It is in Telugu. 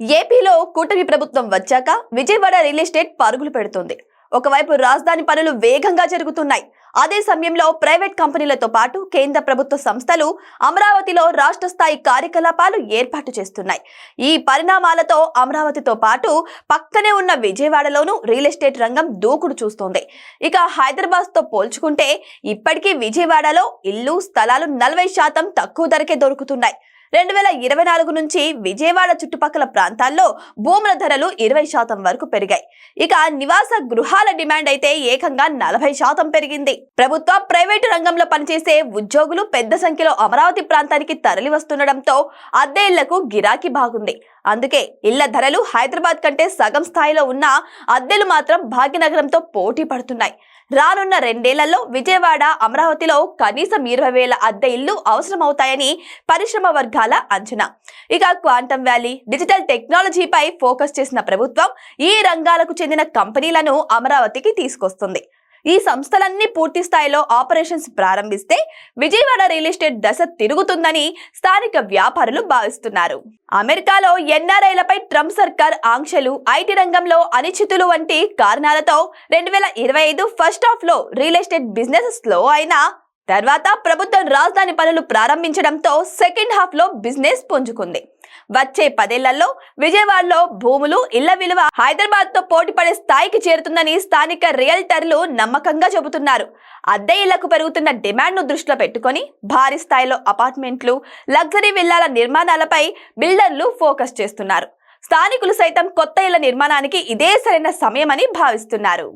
ఏపీలో కూటమి ప్రభుత్వం వచ్చాక విజయవాడ రియల్ ఎస్టేట్ పరుగులు పెడుతుంది. ఒకవైపు రాజధాని పనులు వేగంగా జరుగుతున్నాయి. అదే సమయంలో ప్రైవేట్ కంపెనీలతో పాటు కేంద్ర ప్రభుత్వ సంస్థలు అమరావతిలో రాష్ట్ర స్థాయి కార్యకలాపాలు ఏర్పాటు చేస్తున్నాయి. ఈ పరిణామాలతో అమరావతితో పాటు పక్కనే ఉన్న విజయవాడలోనూ రియల్ ఎస్టేట్ రంగం దూకుడు చూస్తోంది. ఇక హైదరాబాద్తో పోల్చుకుంటే ఇప్పటికీ విజయవాడలో ఇల్లు స్థలాలు నలభై శాతం తక్కువ ధరకే దొరుకుతున్నాయి. రెండు వేల ఇరవై నాలుగు నుంచి విజయవాడ చుట్టుపక్కల ప్రాంతాల్లో భూముల ధరలు ఇరవై శాతం వరకు పెరిగాయి. ఇక నివాస గృహాల డిమాండ్ అయితే ఏకంగా నలభై శాతం పెరిగింది. ప్రభుత్వ ప్రైవేటు రంగంలో పనిచేసే ఉద్యోగులు పెద్ద సంఖ్యలో అమరావతి ప్రాంతానికి తరలి వస్తుండటంతో అద్దె ఇళ్ళకు గిరాకీ బాగుంది. అందుకే ఇళ్ళ ధరలు హైదరాబాద్ కంటే సగం స్థాయిలో ఉన్న అద్దెలు మాత్రం భాగ్యనగరంతో పోటీ పడుతున్నాయి. రానున్న రెండేళ్ళలో విజయవాడ అమరావతిలో కనీసం ఇరవై వేల అద్దె ఇళ్ళు అవసరమవుతాయని పరిశ్రమ వర్గాల అంచనా. ఇక క్వాంటమ్ వ్యాలీ డిజిటల్ టెక్నాలజీపై ఫోకస్ చేసిన ప్రభుత్వం ఈ రంగాలకు చెందిన కంపెనీలను అమరావతికి తీసుకొస్తుంది. ఈ సంస్థలన్నీ పూర్తి స్థాయిలో ఆపరేషన్స్ ప్రారంభిస్తే విజయవాడ రియల్ ఎస్టేట్ దశ తిరుగుతుందని స్థానిక వ్యాపారులు భావిస్తున్నారు. అమెరికాలో ఎన్ఆర్ఐలపై ట్రంప్ సర్కార్ ఆంక్షలు ఐటీ రంగంలో అనిశ్చితులు వంటి కారణాలతో రెండు వేల ఇరవై ఐదు ఫస్ట్ హాఫ్లో రియల్ ఎస్టేట్ బిజినెస్ స్లో అయినా తర్వాత ప్రభుత్వం రాజధాని పనులు ప్రారంభించడంతో సెకండ్ హాఫ్లో బిజినెస్ పుంజుకుంది. వచ్చే పదేళ్ళలో విజయవాడలో భూములు ఇళ్ళ విలువ హైదరాబాద్తో పోటీపడే స్థాయికి చేరుతుందని స్థానిక రియల్టర్లు నమ్మకంగా చెబుతున్నారు. అద్దె ఇళ్ళకు పెరుగుతున్న డిమాండ్ను దృష్టిలో పెట్టుకొని భారీ స్థాయిలో అపార్ట్మెంట్లు లగ్జరీ విల్లాల నిర్మాణాలపై బిల్డర్లు ఫోకస్ చేస్తున్నారు. స్థానికులు సైతం కొత్త ఇళ్ళ నిర్మాణానికి ఇదే సరైన సమయమని భావిస్తున్నారు.